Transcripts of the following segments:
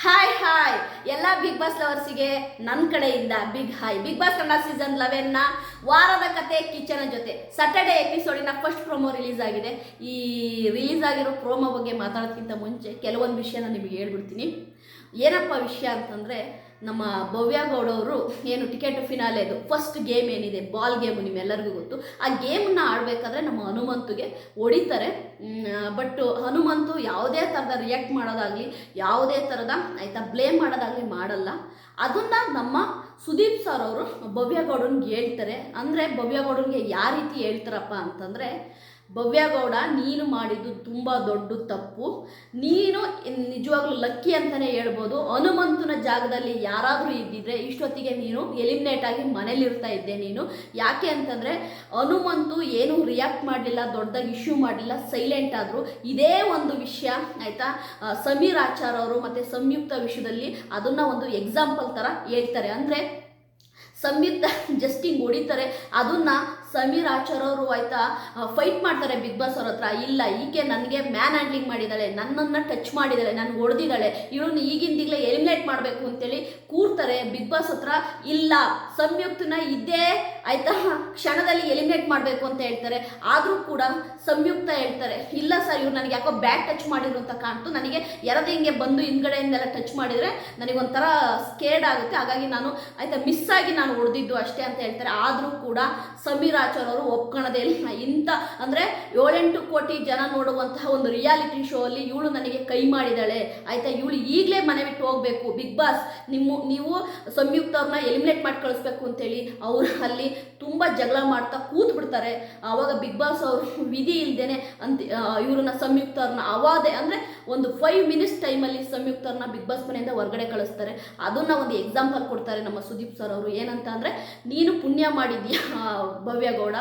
Hi hi ಎಲ್ಲ big boss ಲವರ್ಸಿಗೆ ನನ್ನ ಕಡೆಯಿಂದ big hi big boss Kannada season ಲೆವೆನ್ನ ವಾರದ ಕತೆ ಕಿಚನ ಜೊತೆ. ಸಟರ್ಡೆ ಎಪಿಸೋಡಿನ ಫಸ್ಟ್ ಪ್ರೋಮೋ ರಿಲೀಸ್ ಆಗಿದೆ. ಈ ರಿಲೀಸ್ ಆಗಿರೋ ಪ್ರೋಮೋ ಬಗ್ಗೆ ಮಾತಾಡೋದಕ್ಕಿಂತ ಮುಂಚೆ ಕೆಲವೊಂದು ವಿಷಯನ ನಿಮಗೆ ಹೇಳ್ಬಿಡ್ತೀನಿ. ಏನಪ್ಪ ವಿಷಯ ಅಂತಂದರೆ ನಮ್ಮ ಭವ್ಯ ಗೌಡ ಅವರು ಏನು ಟಿಕೆಟ್ ಫಿನಾಲೆದು ಫಸ್ಟ್ ಗೇಮ್ ಏನಿದೆ ಬಾಲ್ ಗೇಮ್ ನಿಮ್ಮೆಲ್ಲರಿಗೂ ಗೊತ್ತು. ಆ ಗೇಮನ್ನ ಆಡಬೇಕಾದ್ರೆ ನಮ್ಮ ಹನುಮಂತುಗೆ ಹೊಡಿತಾರೆ. ಬಟ್ ಹನುಮಂತು ಯಾವುದೇ ಥರದ ರಿಯಾಕ್ಟ್ ಮಾಡೋದಾಗಲಿ, ಯಾವುದೇ ಥರದ ಆಯಿತಾ ಬ್ಲೇಮ್ ಮಾಡೋದಾಗಲಿ ಮಾಡಲ್ಲ. ಅದನ್ನು ನಮ್ಮ ಸುದೀಪ್ ಸರ್ ಅವರು ಭವ್ಯ ಗೌಡನ್ಗೆ ಹೇಳ್ತಾರೆ. ಅಂದರೆ ಭವ್ಯ ಗೌಡನ್ಗೆ ಯಾವ ರೀತಿ ಹೇಳ್ತಾರಪ್ಪ ಅಂತಂದರೆ ಭವ್ಯಗೌಡ, ನೀನು ಮಾಡಿದ್ದು ತುಂಬ ದೊಡ್ಡ ತಪ್ಪು. ನೀನು ನಿಜವಾಗ್ಲೂ ಲಕ್ಕಿ ಅಂತಲೇ ಹೇಳ್ಬೋದು. ಹನುಮಂತನ ಜಾಗದಲ್ಲಿ ಯಾರಾದರೂ ಇದ್ದಿದ್ರೆ ಇಷ್ಟೊತ್ತಿಗೆ ನೀನು ಎಲಿಮಿನೇಟ್ ಆಗಿ ಮನೇಲಿರ್ತಾ ಇದ್ದೆ ನೀನು. ಯಾಕೆ ಅಂತಂದರೆ ಹನುಮಂತು ಏನು ರಿಯಾಕ್ಟ್ ಮಾಡಲಿಲ್ಲ, ದೊಡ್ಡದಾಗಿ ಇಶ್ಯೂ ಮಾಡಲಿಲ್ಲ ಸೈಲೆಂಟ್ ಆದರೂ. ಇದೇ ಒಂದು ವಿಷಯ, ಆಯಿತಾ? ಸಮೀರ್ ಆಚಾರ್ ಅವರು ಮತ್ತು ಸಂಯುಕ್ತ ವಿಷಯದಲ್ಲಿ ಅದನ್ನು ಒಂದು ಎಕ್ಸಾಂಪಲ್ ಥರ ಹೇಳ್ತಾರೆ. ಅಂದರೆ ಸಂಯುಕ್ತ ಜಸ್ಟಿಂಗ್ ಹೊಡಿತಾರೆ. ಅದನ್ನ ಸಮೀರ್ ಆಚಾರ್ ಅವರು ಆಯ್ತಾ ಫೈಟ್ ಮಾಡ್ತಾರೆ ಬಿಗ್ ಬಾಸ್ ಅವ್ರ ಹತ್ರ. ಇಲ್ಲ, ಈಕೆ ನನಗೆ ಮ್ಯಾನ್ ಹ್ಯಾಂಡ್ಲಿಂಗ್ ಮಾಡಿದ್ದಾಳೆ ನನ್ನನ್ನು ಟಚ್ ಮಾಡಿದ್ದಾಳೆ ನಾನು ಹೊಡೆದಿದ್ದಾಳೆ ಇವಳನ್ನು ಈಗಿಂದಿಗಲೇ ಎಲಿಮಿನೇಟ್ ಮಾಡಬೇಕು ಅಂತೇಳಿ ಕೂರ್ತಾರೆ ಬಿಗ್ ಬಾಸ್ ಹತ್ರ. ಇಲ್ಲ, ಸಂಯುಕ್ತನ ಇದ್ದೇ ಆಯ್ತಾ, ಕ್ಷಣದಲ್ಲಿ ಎಲಿಮಿನೇಟ್ ಮಾಡಬೇಕು ಅಂತ ಹೇಳ್ತಾರೆ. ಆದರೂ ಕೂಡ ಸಂಯುಕ್ತ ಹೇಳ್ತಾರೆ, ಇಲ್ಲ ಸರ್ ಇವ್ರು ನನಗೆ ಯಾಕೋ ಬ್ಯಾಟ್ ಟಚ್ ಮಾಡಿದ್ರು ಅಂತ ಕಾಣ್ತು. ನನಗೆ ಯಾರಾದ್ರೂ ಹಿಂಗೆ ಬಂದು ಹಿಂದ್ಗಡೆಯಿಂದೆಲ್ಲ ಟಚ್ ಮಾಡಿದರೆ ನನಗೆ ಒಂಥರ ಸ್ಕೇರ್ಡ್ ಆಗುತ್ತೆ. ಹಾಗಾಗಿ ನಾನು, ಆಯ್ತಾ ಮಿಸ್ ಆಗಿ ನಾನು ಹೊಡೆದಿದ್ದು ಅಷ್ಟೇ ಅಂತ ಹೇಳ್ತಾರೆ. ಆದರೂ ಕೂಡ ಸಮೀರ್ ಆಚಾರ್ ಅವರು ಒಪ್ಕೊಳ್ಳೋದೇ ಇಲ್ಲ. ಇಂಥ ಅಂದರೆ ಏಳೆಂಟು ಕೋಟಿ ಜನ ನೋಡುವಂತಹ ಒಂದು ರಿಯಾಲಿಟಿ ಶೋ ಅಲ್ಲಿ ಇವಳು ನನಗೆ ಕೈ ಮಾಡಿದಾಳೆ ಆಯ್ತಾ? ಇವಳು ಈಗಲೇ ಮನೆ ಬಿಟ್ಟು ಹೋಗಬೇಕು. ಬಿಗ್ ಬಾಸ್ ನಿಮ್ಮ, ನೀವು ಸಂಯುಕ್ತ ಅವ್ರನ್ನ ಎಲಿಮಿನೇಟ್ ಮಾಡಿ ಕಳಿಸ್ಬೇಕು ಅಂತೇಳಿ ಅವರು ಅಲ್ಲಿ ತುಂಬ ಜಗಳ ಮಾಡ್ತಾ ಕೂತ್ ಬಿಡ್ತಾರೆ ಆವಾಗ ಬಿಗ್ ಬಾಸ್ ಅವರು, ವಿಧಿ ಇಲ್ಲದೇನೆ ಅಂತ ಇವ್ರನ್ನ ಸಂಯುಕ್ತ ಅವ್ರನ್ನ ಅವಾದೆ ಅಂದರೆ ಒಂದು ಫೈವ್ ಮಿನಿಟ್ಸ್ ಟೈಮಲ್ಲಿ ಸಂಯುಕ್ತ ಅವ್ರನ್ನ ಬಿಗ್ ಬಾಸ್ ಮನೆಯಿಂದ ಹೊರಗಡೆ ಕಳಿಸ್ತಾರೆ. ಅದನ್ನ ಒಂದು ಎಕ್ಸಾಂಪಲ್ ಕೊಡ್ತಾರೆ ನಮ್ಮ ಸುದೀಪ್ ಸರ್ ಅವರು. ಏನಂತ ಅಂದರೆ, ನೀನು ಪುಣ್ಯ ಮಾಡಿದ್ಯಾ ಭವ್ಯಗೌಡ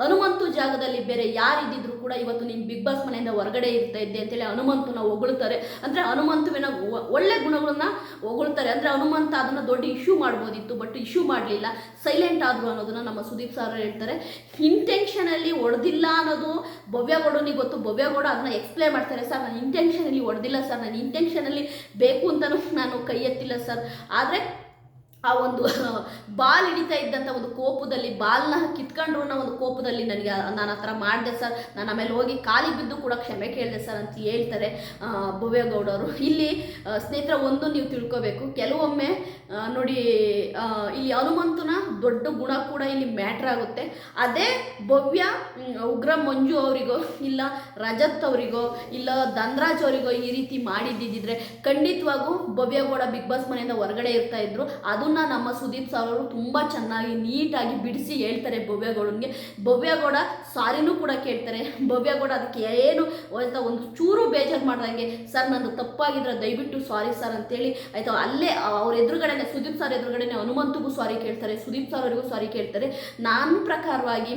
ಹನುಮಂತು ಜಾಗದಲ್ಲಿ ಬೇರೆ ಯಾರಿದ್ದಿದ್ರು ಕೂಡ ಇವತ್ತು ನೀನು ಬಿಗ್ ಬಾಸ್ ಮನೆಯಿಂದ ಹೊರಗಡೆ ಇರ್ತಾ ಇದ್ದೆ ಅಂತೇಳಿ ಹನುಮಂತನ ಹೊಗಳ್ತಾರೆ. ಅಂದರೆ ಹನುಮಂತುವಿನ ಒಳ್ಳೆ ಗುಣಗಳನ್ನ ಹೊಗಳ್ತಾರೆ. ಅಂದರೆ ಹನುಮಂತ ಅದನ್ನು ದೊಡ್ಡ ಇಶ್ಯೂ ಮಾಡ್ಬೋದಿತ್ತು ಬಟ್ ಇಶ್ಯೂ ಮಾಡಲಿಲ್ಲ. ಸೈಲೆಂಟ್ ಆದ್ರು ಅನ್ನೋದನ್ನ ನಮ್ಮ ಸುದೀಪ್ ಸರ್ ಹೇಳ್ತಾರೆ. ಇಂಟೆನ್ಷನಲ್ಲಿ ಹೊಡೆದಿಲ್ಲ ಅನ್ನೋದು ಭವ್ಯಗೌಡನಿಗೆ ಗೊತ್ತು. ಭವ್ಯಗೌಡ ಅದನ್ನ ಎಕ್ಸ್ಪ್ಲೈನ್ ಮಾಡ್ತಾರೆ. ಸರ್ ನಾನು ಇಂಟೆನ್ಷನಲ್ಲಿ ಹೊಡೆದಿಲ್ಲ ಸರ್. ನಾನು ಇಂಟೆನ್ಷನಲ್ಲಿ ಬೇಕು ಅಂತಲೂ ನಾನು ಕೈ ಎತ್ತಿಲ್ಲ ಸರ್. ಆದರೆ ಆ ಒಂದು ಬಾಲ್ ಹಿಡಿತಾ ಇದ್ದಂಥ ಒಂದು ಕೋಪದಲ್ಲಿ ಬಾಲ್ನ ಕಿತ್ಕೊಂಡ್ರು ಒಂದು ಕೋಪದಲ್ಲಿ ನನಗೆ ನಾನು ಆ ಥರ ಮಾಡಿದೆ ಸರ್. ನಾನು ಆಮೇಲೆ ಹೋಗಿ ಕಾಲಿಗೆ ಬಿದ್ದು ಕೂಡ ಕ್ಷಮೆ ಕೇಳಿದೆ ಸರ್ ಅಂತ ಹೇಳ್ತಾರೆ ಆ, ಭವ್ಯಗೌಡರು ಇಲ್ಲಿ ಸ್ನೇಹಿತರ ಒಂದು ನೀವು ತಿಳ್ಕೋಬೇಕು. ಕೆಲವೊಮ್ಮೆ ನೋಡಿ ಇಲ್ಲಿ ಹನುಮಂತನ ದೊಡ್ಡ ಗುಣ ಕೂಡ ಇಲ್ಲಿ ಮ್ಯಾಟ್ರ್ ಆಗುತ್ತೆ. ಅದೇ ಭವ್ಯ ಉಗ್ರ ಮಂಜು ಅವರಿಗೋ ಇಲ್ಲ ರಜತ್ ಅವರಿಗೋ ಇಲ್ಲ ಧನ್ರಾಜ್ ಅವರಿಗೋ ಈ ರೀತಿ ಮಾಡಿದ್ದಿದ್ರೆ ಖಂಡಿತವಾಗೂ ಭವ್ಯಗೌಡ ಬಿಗ್ ಬಾಸ್ ಮನೆಯಿಂದ ಹೊರಗಡೆ ಇರ್ತಾ ಇದ್ರು. ಅದನ್ನ ನಮ್ಮ ಸುದೀಪ್ ಸರ್ ಅವರು ತುಂಬ ಚೆನ್ನಾಗಿ ನೀಟಾಗಿ ಬಿಡಿಸಿ ಹೇಳ್ತಾರೆ ಭವ್ಯಗೌಡನ್ಗೆ. ಭವ್ಯಗೌಡ ಸಾರಿನೂ ಕೂಡ ಕೇಳ್ತಾರೆ. ಭವ್ಯಗೌಡ ಅದಕ್ಕೆ ಏನು ಅಂತ ಒಂದು ಚೂರು ಬೇಜಾರು ಮಾಡ್ದಂಗೆ, ಸರ್, ನಂದು ತಪ್ಪಾಗಿದ್ರೆ ದಯವಿಟ್ಟು ಸಾರಿ ಸರ್ ಅಂತೇಳಿ. ಆಯ್ತಾ, ಅಲ್ಲೇ ಅವ್ರ ಎದುರುಗಡೆನೆ, ಸುದೀಪ್ ಸರ್ ಎದುರುಗಡೆನೆ ಹನುಮಂತಗೂ ಸಾರಿ ಕೇಳ್ತಾರೆ, ಸುದೀಪ್ ಸರ್ ಅವರಿಗೂ ಸಾರಿ ಕೇಳ್ತಾರೆ. ನಾನು ಪ್ರಕಾರವಾಗಿ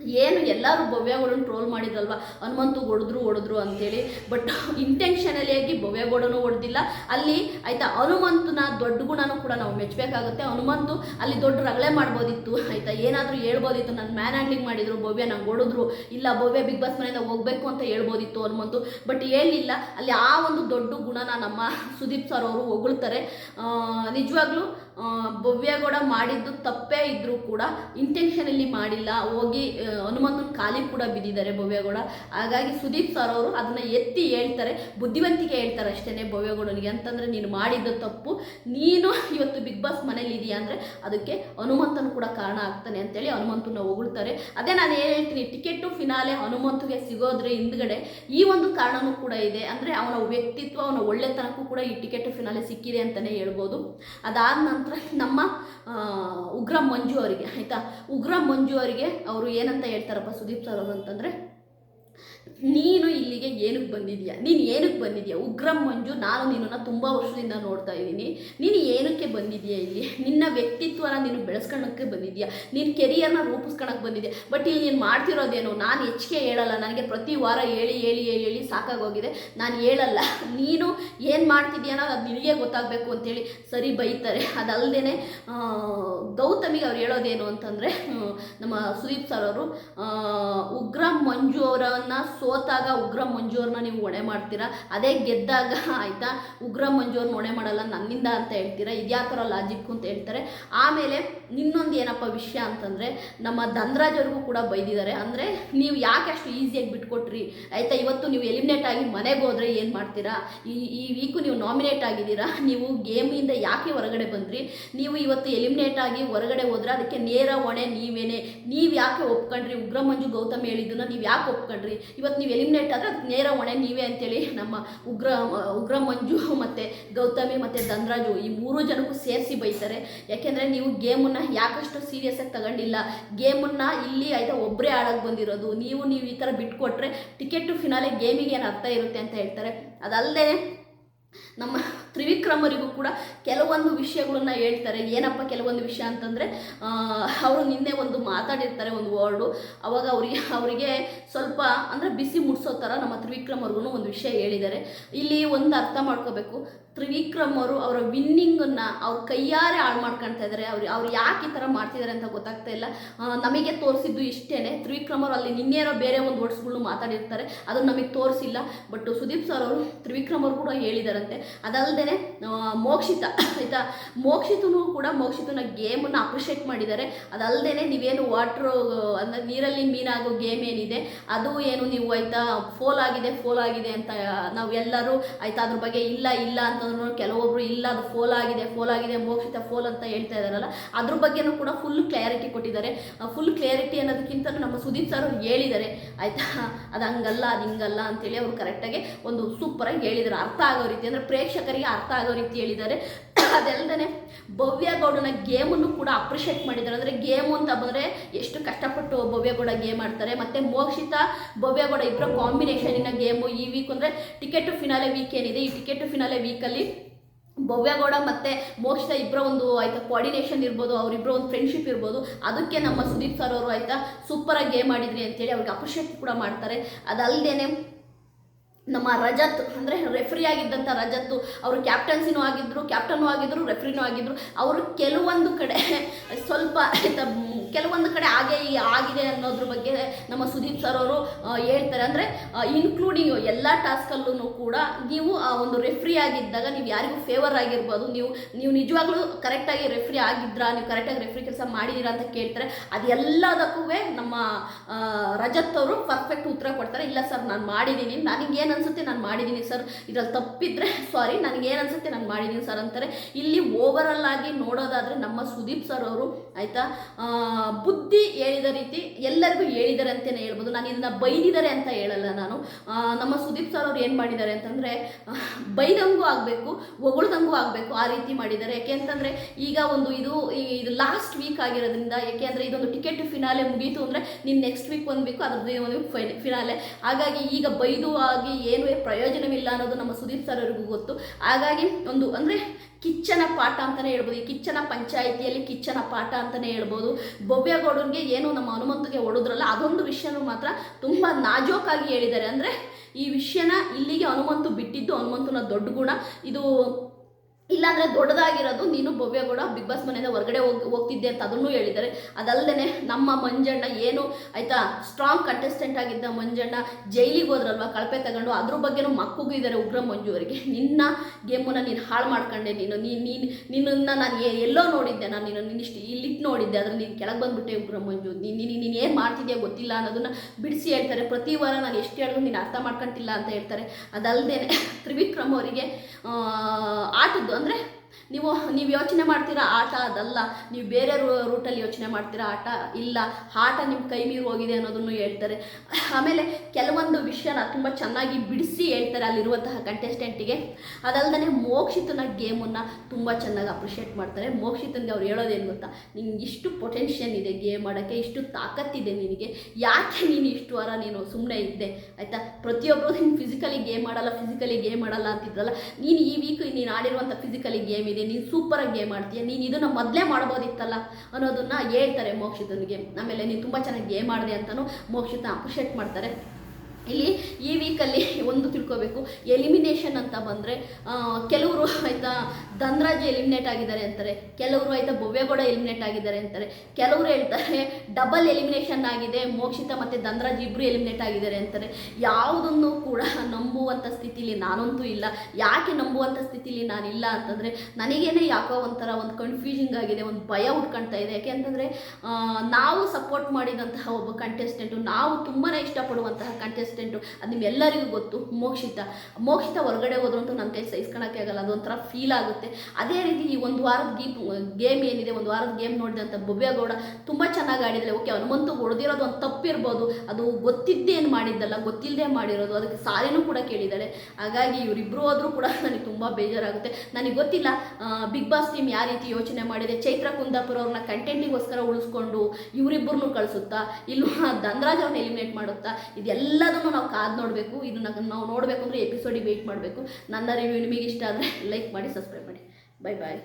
ಏನು ಎಲ್ಲರೂ ಭವ್ಯಗೌಡನ ಟ್ರೋಲ್ ಮಾಡಿದ್ರಲ್ವ? ಹನುಮಂತು ಹೊಡೆದ್ರು ಹೊಡೆದ್ರು ಅಂತೇಳಿ. ಬಟ್ ಇಂಟೆನ್ಷನಲಿಯಾಗಿ ಭವ್ಯಗೌಡನೂ ಹೊಡೆದಿಲ್ಲ. ಅಲ್ಲಿ ಆಯಿತಾ ಹನುಮಂತನ ದೊಡ್ಡ ಗುಣನೂ ಕೂಡ ನಾವು ಮೆಚ್ಚಬೇಕಾಗುತ್ತೆ ಹನುಮಂತು ಅಲ್ಲಿ ದೊಡ್ಡ ರಗಳೆ ಮಾಡ್ಬೋದಿತ್ತು. ಆಯಿತಾ ಏನಾದರೂ ಹೇಳ್ಬೋದಿತ್ತು. ನನ್ನ ಮ್ಯಾನ್ ಹ್ಯಾಂಡ್ಲಿಂಗ್ ಮಾಡಿದ್ರು, ಭವ್ಯ ನಂಗೆ ಹೊಡೆದ್ರು. ಇಲ್ಲ, ಭವ್ಯ ಬಿಗ್ ಬಾಸ್ ಮನೆಯಿಂದ ಹೋಗ್ಬೇಕು ಅಂತ ಹೇಳ್ಬೋದಿತ್ತು ಹನುಮಂತು. ಬಟ್ ಹೇಳಿಲ್ಲ ಅಲ್ಲಿ ಆ ಒಂದು ದೊಡ್ಡ ಗುಣನ ನಮ್ಮ ಸುದೀಪ್ ಸರ್ ಅವರು ಹೊಗಳ್ತಾರೆ. ನಿಜವಾಗ್ಲೂ ಆ, ಕೂಡ ಮಾಡಿದ್ದು ತಪ್ಪೇ ಇದ್ದರೂ ಕೂಡ ಇಂಟೆನ್ಷನಲ್ಲಿ ಮಾಡಿಲ್ಲ. ಹೋಗಿ ಹನುಮಂತನ ಖಾಲಿ ಕೂಡ ಬಿದ್ದಿದ್ದಾರೆ ಭವ್ಯಗೌಡ. ಹಾಗಾಗಿ ಸುದೀಪ್ ಸರ್ ಅವರು ಅದನ್ನ ಎತ್ತಿ ಹೇಳ್ತಾರೆ ಬುದ್ಧಿವಂತಿಕೆ ಹೇಳ್ತಾರೆ ಅಷ್ಟೇ ಭವ್ಯಗೌಡನಿಗೆ. ಅಂತಂದರೆ ನೀನು ಮಾಡಿದ್ದು ತಪ್ಪು. ನೀನು ಇವತ್ತು ಬಿಗ್ ಬಾಸ್ ಮನೇಲಿ ಇದೆಯಾ ಅಂದರೆ ಅದಕ್ಕೆ ಹನುಮಂತನ ಕೂಡ ಕಾರಣ ಆಗ್ತಾನೆ ಅಂತೇಳಿ ಹನುಮಂತನ ಹೊಗಳ್ತಾರೆ. ಅದೇ ನಾನು ಏನು ಹೇಳ್ತೀನಿ ಟಿಕೆಟು ಫಿನಾಲೆ ಹನುಮಂತಗೆ ಸಿಗೋದ್ರೆ ಹಿಂದ್ಗಡೆ ಈ ಒಂದು ಕಾರಣನೂ ಕೂಡ ಇದೆ. ಅಂದರೆ ಅವನ ವ್ಯಕ್ತಿತ್ವ ಅವನ ಒಳ್ಳೆತನಕ್ಕೂ ಕೂಡ ಈ ಟಿಕೆಟ್ ಫಿನಾಲೆ ಸಿಕ್ಕಿದೆ ಅಂತಲೇ ಹೇಳ್ಬೋದು. ಅದಾದ ನಂತರ ನಮ್ಮ ಉಗ್ರ ಮಂಜು ಅವರಿಗೆ, ಆಯಿತಾ? ಉಗ್ರ ಮಂಜು ಅವರಿಗೆ ಅವರು ಏನಂತ ಹೇಳ್ತಾರಪ್ಪ ಸುದೀಪ್ ಸರ್ ಅವರು ಅಂತಂದರೆ ನೀನು ಇಲ್ಲಿಗೆ ಏನಕ್ಕೆ ಬಂದಿದೆಯಾ? ನೀನು ಏನಕ್ಕೆ ಬಂದಿದೆಯಾ? ಉಗ್ರಂ ಮಂಜು, ನಾನು ನಿನ್ನನ್ನು ತುಂಬ ವರ್ಷದಿಂದ ನೋಡ್ತಾ ಇದ್ದೀನಿ. ನೀನು ಏನಕ್ಕೆ ಬಂದಿದೆಯಾ ಇಲ್ಲಿ? ನಿನ್ನ ವ್ಯಕ್ತಿತ್ವನ ನೀನು ಬೆಳೆಸ್ಕೊಳ್ಳೋಕ್ಕೆ ಬಂದಿದೆಯಾ? ನಿನ್ನ ಕೆರಿಯರ್ನ ರೂಪಿಸ್ಕೊಳಕ್ಕೆ ಬಂದಿದೆ ಬಟ್ ಇಲ್ಲಿ ನೀನು ಮಾಡ್ತಿರೋದೇನು? ನಾನು ಹೆಚ್ಚಿಗೆ ಹೇಳಲ್ಲ. ನನಗೆ ಪ್ರತಿ ವಾರ ಹೇಳಿ ಹೇಳಿ ಹೇಳಿ ಹೇಳಿ ಸಾಕಾಗೋಗಿದೆ. ನಾನು ಹೇಳಲ್ಲ. ನೀನು ಏನು ಮಾಡ್ತಿದ್ಯಾ ಅನ್ನೋದು ಅದು ನಿನಗೆ ಗೊತ್ತಾಗಬೇಕು ಅಂತೇಳಿ ಸರಿ ಬೈತಾರೆ. ಅದಲ್ಲದೆ ಗೌತಮಿಗೆ ಅವ್ರು ಹೇಳೋದೇನು ಅಂತಂದರೆ ನಮ್ಮ ಸುದೀಪ್ ಸರ್ ಅವರು ಉಗ್ರ ಮಂಜು ಅವರನ್ನು ಸೋತಾಗ ಉಗ್ರ ಮಂಜೂರ್ನ ನೀವು ಹೊಣೆ ಮಾಡ್ತೀರಾ? ಅದೇ ಗೆದ್ದಾಗ ಆಯಿತಾ? ಉಗ್ರ ಮಂಜೂರ್ನ ಹೊಣೆ ಮಾಡಲ್ಲ, ನನ್ನಿಂದ ಅಂತ ಹೇಳ್ತೀರಾ? ಇದ್ಯಾಕರ ಲಾಜಿಕ್ಕು ಅಂತ ಹೇಳ್ತಾರೆ? ಆಮೇಲೆ ಇನ್ನೊಂದು ಏನಪ್ಪ ವಿಷಯ ಅಂತಂದರೆ, ನಮ್ಮ ಧನ್ರಾಜವ್ರಿಗೂ ಕೂಡ ಬೈದಿದ್ದಾರೆ. ಅಂದರೆ ನೀವು ಯಾಕೆ ಅಷ್ಟು ಈಸಿಯಾಗಿ ಬಿಟ್ಕೊಟ್ರಿ? ಆಯಿತಾ, ಇವತ್ತು ನೀವು ಎಲಿಮಿನೇಟ್ ಆಗಿ ಮನೆಗೆ ಹೋದರೆ ಏನು ಮಾಡ್ತೀರಾ? ಈ ಈ ವೀಕು ನೀವು ನಾಮಿನೇಟ್ ಆಗಿದ್ದೀರಾ? ನೀವು ಗೇಮಿಂದ ಯಾಕೆ ಹೊರಗಡೆ ಬಂದ್ರಿ? ನೀವು ಇವತ್ತು ಎಲಿಮಿನೇಟ್ ಆಗಿ ಹೊರಗಡೆ ಹೋದ್ರೆ ಅದಕ್ಕೆ ನೇರ ಹೊಣೆ ನೀವೇನೆ. ನೀವು ಯಾಕೆ ಒಪ್ಕೊಂಡ್ರಿ? ಉಗ್ರ ಮಂಜು ಗೌತಮ್ ಹೇಳಿದ್ದನ್ನ ನೀವು ಯಾಕೆ ಒಪ್ಕೊಂಡ್ರಿ? ಇವತ್ತು ನೀವು ಎಲಿಮಿನೇಟ್ ಆದರೆ ಅದಕ್ಕೆ ನೇರ ಹೊಣೆ ನೀವೇ ಅಂತೇಳಿ ನಮ್ಮ ಉಗ್ರ ಉಗ್ರ ಮಂಜು ಮತ್ತು ಗೌತಮಿ ಮತ್ತು ಧನರಾಜು ಈ ಮೂರು ಜನಕ್ಕೂ ಸೇರಿಸಿ ಬೈತಾರೆ. ಯಾಕೆಂದರೆ ನೀವು ಗೇಮನ್ನು ಯಾಕಷ್ಟು ಸೀರಿಯಸ್ ಆಗಿ ತಗೊಂಡಿಲ್ಲ? ಗೇಮನ್ನು ಇಲ್ಲಿ ಆಯಿತಾ ಒಬ್ಬರೇ ಆಡೋಕ್ಕೆ ಬಂದಿರೋದು. ನೀವು ನೀವು ಈ ಥರ ಬಿಟ್ಕೊಟ್ರೆ ಟಿಕೆಟ್ ಫಿನಾಲೆ ಗೇಮಿಗೆ ಏನು ಅರ್ಥ ಇರುತ್ತೆ ಅಂತ ಹೇಳ್ತಾರೆ. ಅದಲ್ಲದೆ ನಮ್ಮ ತ್ರಿವಿಕ್ರಮರಿಗೂ ಕೂಡ ಕೆಲವೊಂದು ವಿಷಯಗಳನ್ನ ಹೇಳ್ತಾರೆ. ಏನಪ್ಪ ಕೆಲವೊಂದು ವಿಷಯ ಅಂತಂದರೆ ಅವರು ನಿನ್ನೆ ಒಂದು ಮಾತಾಡಿರ್ತಾರೆ ಒಂದು ವರ್ಡು ಅವಾಗ ಅವರಿಗೆ ಅವರಿಗೆ ಸ್ವಲ್ಪ ಅಂದರೆ ಬಿಸಿ ಮುಟ್ಸೋ ಥರ ನಮ್ಮ ತ್ರಿವಿಕ್ರಮರಿಗೂ ಒಂದು ವಿಷಯ ಹೇಳಿದ್ದಾರೆ. ಇಲ್ಲಿ ಒಂದು ಅರ್ಥ ಮಾಡ್ಕೋಬೇಕು. ತ್ರಿವಿಕ್ರಮ್ ಅವರು ಅವರ ವಿನ್ನಿಂಗನ್ನು ಅವ್ರ ಕೈಯಾರೆ ಹಾಳು ಮಾಡ್ಕೊಳ್ತಾ ಇದ್ದಾರೆ. ಅವ್ರು ಅವ್ರು ಯಾಕೆ ಈ ಥರ ಮಾಡ್ತಿದ್ದಾರೆ ಅಂತ ಗೊತ್ತಾಗ್ತಾ ಇಲ್ಲ. ನಮಗೆ ತೋರಿಸಿದ್ದು ಇಷ್ಟೇ ತ್ರಿವಿಕ್ರಮ್ ಅವರು ಅಲ್ಲಿ ನಿನ್ನೇನೋ ಬೇರೆ ಒಂದು ವರ್ಡ್ಸ್ಗಳ್ನು ಮಾತಾಡಿರ್ತಾರೆ. ಅದನ್ನು ನಮಗೆ ತೋರಿಸಿಲ್ಲ. ಬಟ್ ಸುದೀಪ್ ಸರ್ ಅವರು ತ್ರಿವಿಕ್ರಮ್ ಅವರು ಕೂಡ ಹೇಳಿದಾರಂತೆ ಅದಲ್ಲದೆ ಮೋಕ್ಷಿತ, ಆಯಿತಾ? ಮೋಕ್ಷಿತನು ಕೂಡ ಮೋಕ್ಷಿತನ ಗೇಮನ್ನು ಅಪ್ರಿಷಿಯೇಟ್ ಮಾಡಿದ್ದಾರೆ. ಅದಲ್ಲದೆ ನೀವೇನು ವಾಟ್ರು, ಅಂದರೆ ನೀರಲ್ಲಿ ಮೀನಾಗೋ ಗೇಮ್ ಏನಿದೆ, ಅದು ಏನು ನೀವು ಆಯಿತಾ, ಫೋಲ್ ಆಗಿದೆ ಫೋಲ್ ಆಗಿದೆ ಅಂತ ನಾವು ಎಲ್ಲರೂ, ಆಯಿತಾ, ಅದ್ರ ಬಗ್ಗೆ ಇಲ್ಲ ಇಲ್ಲ ಅಂತಂದ್ರೂ ಕೆಲವೊಬ್ರು ಇಲ್ಲ, ಅದು ಫೋಲ್ ಆಗಿದೆ ಫೋಲ್ ಆಗಿದೆ, ಮೋಕ್ಷಿತ, ಫೋಲ್ ಅಂತ ಹೇಳ್ತಾ ಇದ್ದಾರಲ್ಲ, ಅದ್ರ ಬಗ್ಗೆನೂ ಕೂಡ ಫುಲ್ ಕ್ಲಾರಿಟಿ ಕೊಟ್ಟಿದ್ದಾರೆ. ಫುಲ್ ಕ್ಲಾರಿಟಿ ಅನ್ನೋದಕ್ಕಿಂತ ನಮ್ಮ ಸುದೀಪ್ ಸರ್ ಅವ್ರು ಹೇಳಿದ್ದಾರೆ. ಆಯಿತಾ? ಅದು ಹಂಗಲ್ಲ, ಅದು ಹಿಂಗಲ್ಲ ಅಂತೇಳಿ ಅವರು ಕರೆಕ್ಟಾಗಿ ಒಂದು ಸೂಪರಾಗಿ ಹೇಳಿದರು ಅರ್ಥ ಆಗೋ ರೀತಿ ಅಂದರೆ ಪ್ರೇಕ್ಷಕರಿಗೆ ಅರ್ಥ ಆಗೋ ರೀತಿ ಹೇಳಿದ್ದಾರೆ. ಅದಲ್ಲದೆ ಭವ್ಯಗೌಡನ ಗೇಮನ್ನು ಕೂಡ ಅಪ್ರಿಷಿಯೇಟ್ ಮಾಡಿದ್ದಾರೆ. ಅಂದರೆ ಗೇಮು ಅಂತ ಬಂದರೆ ಎಷ್ಟು ಕಷ್ಟಪಟ್ಟು ಭವ್ಯಗೌಡ ಗೇಮ್ ಆಡ್ತಾರೆ, ಮತ್ತು ಮೋಕ್ಷಿತ ಭವ್ಯಗೌಡ ಇಬ್ಬರ ಕಾಂಬಿನೇಷನಿನ ಗೇಮು ಈ ವೀಕ್ ಅಂದರೆ ಟಿಕೆಟ್ ಫಿನಾಲೆ ವೀಕ್ ಏನಿದೆ. ಈ ಟಿಕೆಟ್ ಫಿನಾಲೆ ವೀಕಲ್ಲಿ ಭವ್ಯಗೌಡ ಮತ್ತು ಮೋಕ್ಷಿತ ಇಬ್ಬರ ಒಂದು ಆಯಿತಾ ಕೋಆರ್ಡಿನೇಷನ್ ಇರ್ಬೋದು ಅವರಿಬ್ಬರ ಒಂದು ಫ್ರೆಂಡ್ಶಿಪ್ ಇರ್ಬೋದು. ಅದಕ್ಕೆ ನಮ್ಮ ಸುದೀಪ್ ಸರ್ ಅವರು ಆಯಿತಾ ಸೂಪರಾಗಿ ಗೇಮ್ ಮಾಡಿದ್ರಿ ಅಂತೇಳಿ ಅವ್ರಿಗೆ ಅಪ್ರಿಷಿಯೇಟ್ ಕೂಡ ಮಾಡ್ತಾರೆ. ಅದಲ್ಲದೆ ನಮ್ಮ ರಜತ್ ಅಂದರೆ ರೆಫ್ರಿ ಆಗಿದ್ದಂಥ ರಜತ್, ಅವರು ಕ್ಯಾಪ್ಟನ್ಸಿನೂ ಆಗಿದ್ದರು ಕ್ಯಾಪ್ಟನ್ನೂ ಆಗಿದ್ದರು ರೆಫ್ರಿನೂ ಆಗಿದ್ದರು ಅವರು ಕೆಲವೊಂದು ಕಡೆ ಸ್ವಲ್ಪ ಕೆಲವೊಂದು ಕಡೆ ಹಾಗೆ ಆಗಿದೆ ಅನ್ನೋದ್ರ ಬಗ್ಗೆ ನಮ್ಮ ಸುದೀಪ್ ಸರ್ ಅವರು ಹೇಳ್ತಾರೆ. ಅಂದರೆ ಇನ್ಕ್ಲೂಡಿಂಗ್ ಎಲ್ಲ ಟಾಸ್ಕಲ್ಲೂ ಕೂಡ ನೀವು ಒಂದು ರೆಫ್ರಿ ಆಗಿದ್ದಾಗ ನೀವು ಯಾರಿಗೂ ಫೇವರ್ ಆಗಿರ್ಬೋದು. ನೀವು ನೀವು ನಿಜವಾಗ್ಲೂ ಕರೆಕ್ಟಾಗಿ ರೆಫ್ರಿ ಆಗಿದ್ರಾ, ನೀವು ಕರೆಕ್ಟಾಗಿ ರೆಫ್ರಿ ಕೆಲಸ ಮಾಡಿದ್ದೀರಾ ಅಂತ ಕೇಳ್ತಾರೆ. ಅದೆಲ್ಲದಕ್ಕೂ ನಮ್ಮ ರಜತ್ ಅವರು ಪರ್ಫೆಕ್ಟ್ ಉತ್ತರ ಕೊಡ್ತಾರೆ. ಇಲ್ಲ ಸರ್ ನಾನು ಮಾಡಿದ್ದೀನಿ ನನಗೆ ಏನು ಅನ್ಸುತ್ತೆ ನಾನು ಮಾಡಿದ್ದೀನಿ ಸರ್ ಇದ್ರಲ್ಲಿ ತಪ್ಪಿದ್ರೆ ಸಾರಿ ನನಗೆ ಏನು ಅನ್ಸುತ್ತೆ ನಾನು ಮಾಡಿದ್ದೀನಿ ಸರ್ ಅಂತಾರೆ. ಇಲ್ಲಿ ಓವರಲ್ ಆಗಿ ನೋಡೋದಾದರೆ ನಮ್ಮ ಸುದೀಪ್ ಸರ್ ಅವರು, ಆಯಿತಾ? ಬುದ್ಧಿ ಹೇಳಿದ ರೀತಿ ಎಲ್ಲರಿಗೂ ಹೇಳಿದ್ದಾರೆ ಅಂತಲೇ ಹೇಳ್ಬೋದು. ನಾನು ಇದನ್ನು ಬೈದಿದ್ದಾರೆ ಅಂತ ಹೇಳಲ್ಲ ನಾನು. ನಮ್ಮ ಸುದೀಪ್ ಸರ್ ಅವ್ರು ಏನು ಮಾಡಿದ್ದಾರೆ ಅಂತಂದರೆ ಬೈದಂಗೂ ಆಗಬೇಕು, ಹೊಗಳ್ದಂಗೂ ಆಗಬೇಕು ಆ ರೀತಿ ಮಾಡಿದ್ದಾರೆ. ಯಾಕೆ ಅಂತಂದರೆ, ಈಗ ಒಂದು ಇದು ಇದು ಲಾಸ್ಟ್ ವೀಕ್ ಆಗಿರೋದ್ರಿಂದ, ಯಾಕೆ ಅಂದರೆ ಇದೊಂದು ಟಿಕೆಟ್ ಫಿನಾಲೆ ಮುಗೀತು ಅಂದರೆ ನೀನು ನೆಕ್ಸ್ಟ್ ವೀಕ್ ಒಂದು ವೀಕು ಅದ್ರದ್ದು ಒಂದು ಫಿನಾಲೆ ಹಾಗಾಗಿ ಈಗ ಬೈದು ಆಗಿ ಏನೂ ಪ್ರಯೋಜನವಿಲ್ಲ ಅನ್ನೋದು ನಮ್ಮ ಸುದೀಪ್ ಸರ್ ಅವ್ರಿಗೂ ಗೊತ್ತು. ಹಾಗಾಗಿ ಒಂದು, ಅಂದರೆ ಕಿಚ್ಚನ ಪಾಠ ಅಂತಲೇ ಹೇಳ್ಬೋದು. ಈ ಕಿಚ್ಚನ ಪಂಚಾಯಿತಿಯಲ್ಲಿ ಕಿಚ್ಚನ ಪಾಠ ಅಂತಲೇ ಹೇಳ್ಬೋದು. ಭವ್ಯಗೌಡನಿಗೆ ಏನು ನಮ್ಮ ಹನುಮಂತಿಗೆ ಹೊಡೆದ್ರಲ್ಲ, ಅದೊಂದು ವಿಷಯನೂ ಮಾತ್ರ ತುಂಬ ನಾಜೋಕಾಗಿ ಹೇಳಿದ್ದಾರೆ. ಅಂದರೆ ಈ ವಿಷಯನ ಇಲ್ಲಿಗೆ ಹನುಮಂತು ಬಿಟ್ಟಿದ್ದು ಹನುಮಂತನ ದೊಡ್ಡ ಗುಣ. ಇದು ಇಲ್ಲಾಂದರೆ ದೊಡ್ಡದಾಗಿರೋದು ನೀನು ಭವ್ಯ ಕೂಡ ಬಿಗ್ ಬಾಸ್ ಮನೆಯಿಂದ ಹೊರಗಡೆ ಹೋಗಿ, ಹೋಗ್ತಿದ್ದೆ ಅಂತ ಅದನ್ನು ಹೇಳಿದ್ದಾರೆ. ಅದಲ್ಲದೆ ನಮ್ಮ ಮಂಜಣ್ಣ ಏನು ಆಯಿತಾ ಸ್ಟ್ರಾಂಗ್ ಕಂಟೆಸ್ಟೆಂಟ್ ಆಗಿದ್ದ ಮಂಜಣ್ಣ ಜೈಲಿಗೆ ಹೋದ್ರಲ್ವ, ಕಳಪೆ ತಗೊಂಡು? ಅದ್ರ ಬಗ್ಗೆನೂ ಮಕ್ಕಿದ್ದಾರೆ ಉಗ್ರ ಮಂಜು ಅವರಿಗೆ. ನಿನ್ನ ಗೇಮನ್ನು ನೀನು ಹಾಳು ಮಾಡ್ಕೊಂಡೆ, ನೀನು ನೀನು ನೀನು ನಾನು ಎಲ್ಲೋ ನೋಡಿದ್ದೆ ನಾನು, ನೀನು ನಿನ್ನಿಷ್ಟು ಇಲ್ಲಿಟ್ಟು ನೋಡಿದ್ದೆ, ಆದ್ರೆ ನೀನು ಕೆಳಗೆ ಬಂದುಬಿಟ್ಟೆ ಉಗ್ರ ಮಂಜು. ನೀನು ನೀನು ಏನು ಮಾಡ್ತಿದ್ಯಾ ಗೊತ್ತಿಲ್ಲ ಅನ್ನೋದನ್ನು ಬಿಡಿಸಿ ಹೇಳ್ತಾರೆ. ಪ್ರತಿ ವಾರ ನಾನು ಎಷ್ಟು ಹೇಳಿದ್ರು ನೀನು ಅರ್ಥ ಮಾಡ್ಕೊಂತಿಲ್ಲ ಅಂತ ಹೇಳ್ತಾರೆ. ಅದಲ್ಲದೆ ತ್ರಿವಿಕ್ರಮ್ ಅವರಿಗೆ ಆಟದ್ದು ಅಂದರೆ ನೀವು ನೀವು ಯೋಚನೆ ಮಾಡ್ತೀರಾ, ಆಟ ಅದಲ್ಲ. ನೀವು ಬೇರೆ ರೂಟಲ್ಲಿ ಯೋಚನೆ ಮಾಡ್ತೀರಾ, ಆಟ ಇಲ್ಲ. ಆಟ ನಿಮ್ಮ ಕೈ ಮೀರಿ ಹೋಗಿದೆ ಅನ್ನೋದನ್ನು ಹೇಳ್ತಾರೆ. ಆಮೇಲೆ ಕೆಲವೊಂದು ವಿಷಯನ ತುಂಬ ಚೆನ್ನಾಗಿ ಬಿಡಿಸಿ ಹೇಳ್ತಾರೆ ಅಲ್ಲಿರುವಂತಹ ಕಂಟೆಸ್ಟೆಂಟಿಗೆ ಅದಲ್ಲದೆ ಮೋಕ್ಷಿತನ ಗೇಮನ್ನು ತುಂಬ ಚೆನ್ನಾಗಿ ಅಪ್ರಿಷಿಯೇಟ್ ಮಾಡ್ತಾರೆ. ಮೋಕ್ಷಿತನಿಗೆ ಅವ್ರು ಹೇಳೋದೇನು ಗೊತ್ತಾ? ನಿಂಗೆ ಇಷ್ಟು ಪೊಟೆನ್ಷಿಯಲ್ ಇದೆ ಗೇಮ್ ಆಡೋಕ್ಕೆ, ಇಷ್ಟು ತಾಕತ್ತಿದೆ ನಿನಗೆ. ಯಾಕೆ ನೀನು ಇಷ್ಟು ವಾರ ನೀನು ಸುಮ್ಮನೆ ಇದ್ದೆ? ಆಯಿತಾ? ಪ್ರತಿಯೊಬ್ಬರು ನೀನು ಫಿಸಿಕಲಿ ಗೇಮ್ ಆಡಲ್ಲ ಫಿಸಿಕಲಿ ಗೇಮ್ ಆಡಲ್ಲ ಅಂತಿದ್ರಲ್ಲ. ನೀನು ಈ ವೀಕ್ ನೀನು ಆಡಿರುವಂಥ ಫಿಸಿಕಲಿ ಗೇಮ್ ಇದೆ ನೀನು ಸೂಪರಾಗಿ ಗೇಮ್ ಆಡ್ತೀಯ, ನೀನು ಇದನ್ನು ಮೊದಲೇ ಮಾಡ್ಬೋದಿತ್ತಲ್ಲ ಅನ್ನೋದನ್ನು ಹೇಳ್ತಾರೆ ಮೋಕ್ಷಿತನಿಗೆ. ಆಮೇಲೆ ನೀನು ತುಂಬ ಚೆನ್ನಾಗಿ ಗೇಮ್ ಆಡಿದೆ ಅಂತಲೂ ಮೋಕ್ಷಿತ ಅಪ್ರಿಷಿಯೇಟ್ ಮಾಡ್ತಾರೆ. ಇಲ್ಲಿ ಈ ವೀಕಲ್ಲಿ ಒಂದು ತಿಳ್ಕೋಬೇಕು. ಎಲಿಮಿನೇಷನ್ ಅಂತ ಬಂದರೆ ಕೆಲವರು ಆಯಿತಾ ಧನ್ರಾಜ್ ಎಲಿಮಿನೇಟ್ ಆಗಿದ್ದಾರೆ ಅಂತಾರೆ. ಕೆಲವರು ಆಯಿತಾ ಭವ್ಯಗೌಡ ಎಲಿಮಿನೇಟ್ ಆಗಿದ್ದಾರೆ ಅಂತಾರೆ. ಕೆಲವರು ಹೇಳ್ತಾರೆ ಡಬಲ್ ಎಲಿಮಿನೇಷನ್ ಆಗಿದೆ, ಮೋಕ್ಷಿತ ಮತ್ತು ಧನ್ರಾಜ್ ಇಬ್ಬರು ಎಲಿಮಿನೇಟ್ ಆಗಿದ್ದಾರೆ ಅಂತಾರೆ. ಯಾವುದನ್ನು ಕೂಡ ನಂಬುವಂಥ ಸ್ಥಿತಿಲಿ ನಾನಂತೂ ಇಲ್ಲ. ಯಾಕೆ ನಂಬುವಂಥ ಸ್ಥಿತಿಲಿ ನಾನಿಲ್ಲ ಅಂತಂದರೆ, ನನಗೇನೆ ಯಾಕೋ ಒಂಥರ ಒಂದು ಕನ್ಫ್ಯೂಸಿಂಗ್ ಆಗಿದೆ, ಒಂದು ಭಯ ಉಟ್ಕೊಳ್ತಾ ಇದೆ. ಯಾಕೆ ಅಂತಂದರೆ ನಾವು ಸಪೋರ್ಟ್ ಮಾಡಿದಂತಹ ಒಬ್ಬ ಕಂಟೆಸ್ಟೆಂಟು ನಾವು ತುಂಬಾ ಇಷ್ಟಪಡುವಂತಹ ಕಂಟೆಸ್ಟೆಂಟು ಅದು ನಿಮ್ಮೆಲ್ಲರಿಗೂ ಗೊತ್ತು, ಮೋಕ್ಷಿತ. ಮೋಕ್ಷಿತ ಹೊರಗಡೆ ಹೋದ್ರು ಅಂತೂ ನನ್ನ ಕೈ ಸಹಿಸ್ಕೊಳಕ್ಕೆ ಆಗಲ್ಲ, ಅದೊಂಥರ ಫೀಲ್ ಆಗುತ್ತೆ. ಅದೇ ರೀತಿ ಈ ಒಂದು ವಾರದ ಗೀಪ್ ಗೇಮ್ ಏನಿದೆ, ಒಂದು ವಾರದ ಗೇಮ್ ನೋಡಿದಂಥ ಗೌಡ ತುಂಬ ಚೆನ್ನಾಗಿ ಆಡಿದರೆ ಓಕೆ ಹನುಮಂತು ಹೊಡೆದಿರೋದು ಒಂದು ತಪ್ಪಿರ್ಬೋದು, ಅದು ಗೊತ್ತಿದ್ದೇನು ಮಾಡಿದ್ದಲ್ಲ ಗೊತ್ತಿಲ್ಲದೆ ಮಾಡಿರೋದು, ಅದಕ್ಕೆ ಸಾರಿನೂ ಕೂಡ ಕೇಳಿದ್ದಾಳೆ ಹಾಗಾಗಿ ಇವರಿಬ್ಬರು ಹೋದರೂ ಕೂಡ ನನಗೆ ತುಂಬ ಬೇಜಾರಾಗುತ್ತೆ. ನನಗೆ ಗೊತ್ತಿಲ್ಲ ಬಿಗ್ ಬಾಸ್ ಟೀಮ್ ಯಾವ ರೀತಿ ಯೋಚನೆ ಮಾಡಿದೆ. ಚೈತ್ರ ಕುಂದಾಪುರ ಅವ್ರನ್ನ ಕಂಟೆಂಟಿಗೋಸ್ಕರ ಉಳಿಸ್ಕೊಂಡು ಇವರಿಬ್ಬರನ್ನು ಕಳಿಸುತ್ತಾ, ಇಲ್ವಾ? ಧನರಾಜ್ ಅವ್ರನ್ನ ಎಲಿಮಿನೇಟ್ ಮಾಡುತ್ತಾ? ಇದೆಲ್ಲದನ್ನು ನಾವು ಕಾದು ನೋಡಬೇಕು, ಇದು ನಾವು ನೋಡಬೇಕು ಅಂದರೆ ಎಪಿಸೋಡಿಗೆ ವೆಯ್ಟ್ ಮಾಡಬೇಕು. ನನ್ನ ರಿವ್ಯೂ ನಿಮಗೆ ಇಷ್ಟ ಆದರೆ ಲೈಕ್ ಮಾಡಿ ಸಬ್ಸ್ಕ್ರೈಬ್ ಮಾಡಿ. ಬಾಯ್ ಬಾಯ್